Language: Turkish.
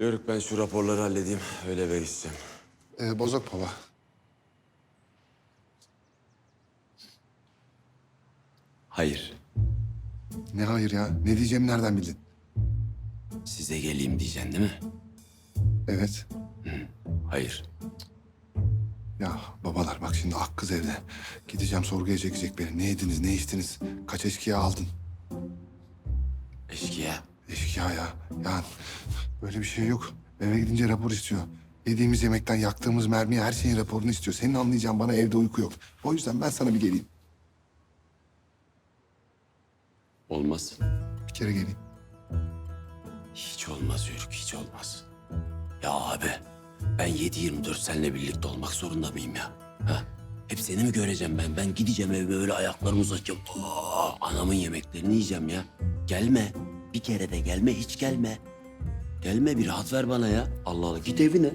Yörük ben şu raporları halledeyim. Öyle eve gideceğim. Ee, bozok baba. Hayır. Ne hayır ya? Ne diyeceğimi nereden bildin? Size geleyim diyeceksin değil mi? Evet. Hayır. Ya babalar bak şimdi ak kız evde. Gideceğim sorguya çekecek beni. Ne yediniz, ne içtiniz? Kaç eşkıya aldın? Eşkıya. Eşkıya ya. Ya böyle bir şey yok. Eve gidince rapor istiyor. Yediğimiz yemekten yaktığımız mermiye her şeyin raporunu istiyor. Senin anlayacağın bana evde uyku yok. O yüzden ben sana bir geleyim. Olmaz. Bir kere geleyim. Hiç olmaz Yörük, hiç olmaz. Ya abi, ben 7-24 seninle birlikte olmak zorunda mıyım ya? Ha? Hep seni mi göreceğim ben? Ben gideceğim evime öyle ayaklarımı uzatacağım. Aa, anamın yemeklerini yiyeceğim ya. Gelme. Bir kere de gelme, hiç gelme. Gelme bir rahat ver bana ya. Allah Allah git evine.